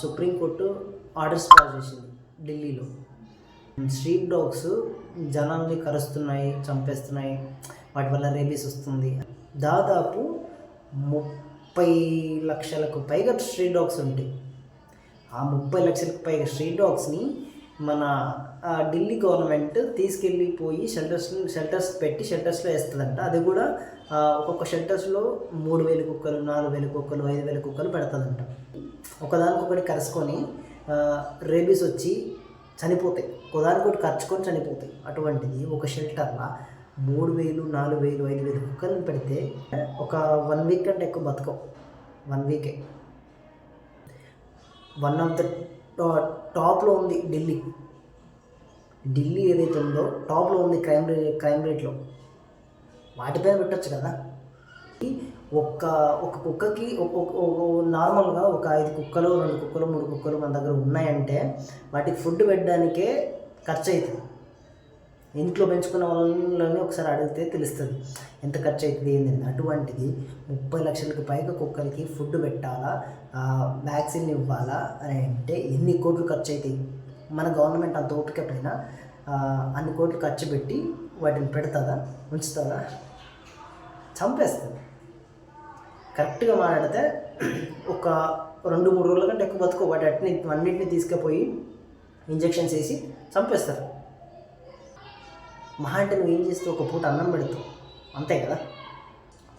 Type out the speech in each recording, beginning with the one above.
Supreme court orders pass చేసింది ఢిల్లీలో. Street dogs జనాల్ని కరుస్తున్నాయి చంపేస్తున్నాయి వాటి వల్ల రేబీస్ వస్తుంది. దాదాపు ముప్పై లక్షలకు పైగా స్ట్రీట్ డాగ్స్ ఉంటాయి. ఆ ముప్పై లక్షలకు పైగా స్ట్రీట్ డాగ్స్ని మన ఢిల్లీ గవర్నమెంట్ తీసుకెళ్ళిపోయి షెల్టర్స్ షెల్టర్స్ పెట్టి షెల్టర్స్లో వేస్తుందంట. అది కూడా ఒక్కొక్క షెల్టర్స్లో మూడు వేల కుక్కలు నాలుగు వేల కుక్కలు ఐదు వేల కుక్కలు పెడతాదంట. ఒకదానికొకటి కరుసుకొని రేబీస్ వచ్చి చనిపోతాయి. ఒకదానికొకటి ఖర్చుకొని చనిపోతాయి. అటువంటిది ఒక షెల్టర్లో మూడు వేలు నాలుగు వేలు ఐదు వేలు కుక్కలను పెడితే ఒక వన్ వీక్ కంటే ఎక్కువ బతకవు. వన్ వీకే. వన్ ఆఫ్ ద టాప్లో ఉంది ఢిల్లీ. ఢిల్లీ ఏదైతే ఉందో టాప్లో ఉంది క్రైమ్ రే క్రైమ్ రేట్లో. వాటిపైన పెట్టచ్చు కదా? ఒక్క ఒక కుక్కకి నార్మల్గా ఒక ఐదు కుక్కలు రెండు కుక్కలు మూడు కుక్కలు మన దగ్గర ఉన్నాయంటే వాటికి ఫుడ్ పెట్టడానికే ఖర్చు అవుతుంది ఇంట్లో పెంచుకున్న వాళ్ళని ఒకసారి అడిగితే తెలుస్తుంది ఎంత ఖర్చు అవుతుంది ఏంటంటే అటువంటిది ముప్పై లక్షలకు పైగా కుక్కలకి ఫుడ్ పెట్టాలా? వ్యాక్సిన్ ఇవ్వాలా? అని అంటే ఎన్ని కోట్లు ఖర్చు అవుతాయి మన గవర్నమెంట్ అంత ఓపిక పైన అన్ని కోట్లు ఖర్చు పెట్టి వాటిని పెడతాదా? ఉంచుతుందా? చంపేస్తుంది. కరెక్ట్గా మాట్లాడితే ఒక రెండు మూడు రోజుల కంటే ఎక్కువ బతుకో వాటి అట్ని అన్నింటిని తీసుకుపోయి ఇంజెక్షన్స్ వేసి చంపేస్తారు. మహా అంటే నువ్వు ఏం చేస్తే ఒక పూట అన్నం పెడతావు. అంతే కదా?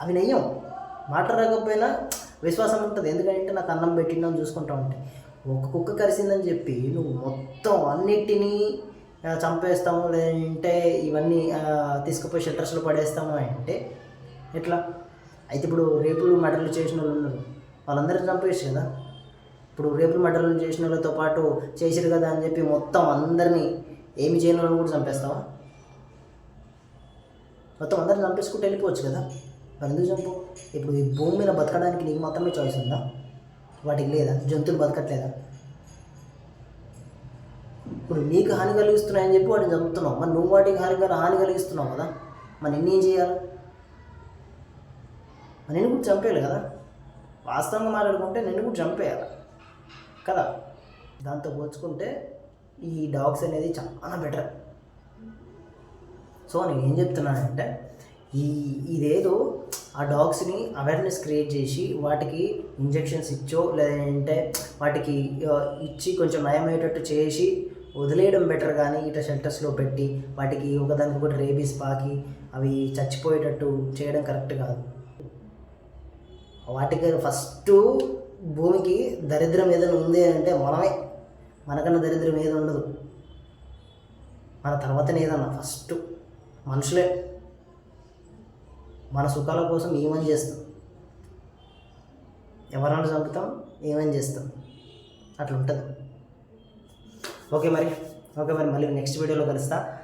అవి నయ్యం. మాట రాకపోయినా విశ్వాసం ఉంటుంది. ఎందుకంటే నాకు అన్నం పెట్టిందని చూసుకుంటా ఉంటే. ఒక కుక్క కరిసిందని చెప్పి నువ్వు మొత్తం అన్నిటినీ చంపేస్తాము లేదంటే ఇవన్నీ తీసుకుపోయి షెల్టర్స్లో పడేస్తాము అంటే ఎట్లా? అయితే ఇప్పుడు రేపులు మర్డర్లు చేసిన వాళ్ళు ఉన్నారు. వాళ్ళందరినీ చంపేసి కదా ఇప్పుడు రేపులు మర్డర్లు చేసిన వాళ్ళతో పాటు చేసిరు కదా అని చెప్పి మొత్తం అందరినీ ఏమి చేయని వాళ్ళని కూడా చంపేస్తావా? మొత్తం అందరిని చంపేసుకుంటూ వెళ్ళిపోవచ్చు కదా? మరి ఎందుకు చంపు? ఇప్పుడు ఈ భూమి మీద బతకడానికి నీకు మాత్రమే చాయిస్ ఉందా? వాటికి లేదా? జంతువులు బతకట్లేదా? ఇప్పుడు నీకు హాని కలిగిస్తున్నాయని చెప్పి వాటిని చంపుతున్నావు. మరి నువ్వు వాటికి హాని కల- హాని కలిగిస్తున్నావు కదా? మరి నిన్ను ఏం చేయాలి? నేను కూడా చంపేయాలి కదా? వాస్తవంగా మాట్లాడుకుంటే నేను కూడా చంపేయాలి. కదా? దాంతో పోల్చుకుంటే ఈ డాగ్స్ అనేది చాలా బెటర్ సో నేను ఏం చెప్తున్నానంటే ఈ ఇదేదో ఆ డాగ్స్ని అవేర్నెస్ క్రియేట్ చేసి వాటికి ఇంజెక్షన్స్ ఇచ్చో లేదంటే వాటికి ఇచ్చి కొంచెం నయమయ్యేటట్టు చేసి వదిలేయడం బెటర్ కానీ ఇట్లా షెల్టర్స్లో పెట్టి వాటికి ఒకదానికి ఒకటి రేబీస్ పాకి అవి చచ్చిపోయేటట్టు చేయడం కరెక్ట్ కాదు. వాటికి ఫస్ట్ భూమికి దరిద్రం ఏదైనా ఉంది అంటే మనమే. మనకన్నా దరిద్రం ఏది ఉండదు. మన తర్వాతనే ఏదన్నా ఫస్ట్ మనుషులే. మన సుఖాల కోసం ఏమని చేస్తాం? ఎవరన్నా చంపుతాం ఏమని చేస్తాం? అట్లా ఉంటుంది. ఓకే మరి. ఓకే మరి. మళ్ళీ నెక్స్ట్ వీడియోలో కలుస్తా.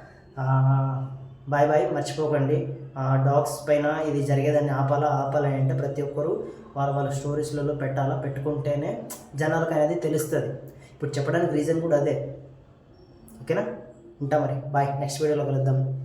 Bye bye. మర్చిపోకండి. డాగ్స్ పైన ఇది జరిగేదాన్ని ఆపాలా ఆపాలా అంటే ప్రతి ఒక్కరు వాళ్ళ వాళ్ళ స్టోరీస్లలో పెట్టాలా పెట్టుకుంటేనే జనాలకు అనేది తెలుస్తుంది. ఇప్పుడు చెప్పడానికి రీజన్ కూడా అదే. ఓకేనా? ఉంటా మరి. బాయ్. నెక్స్ట్ వీడియోలో కలుద్దాం.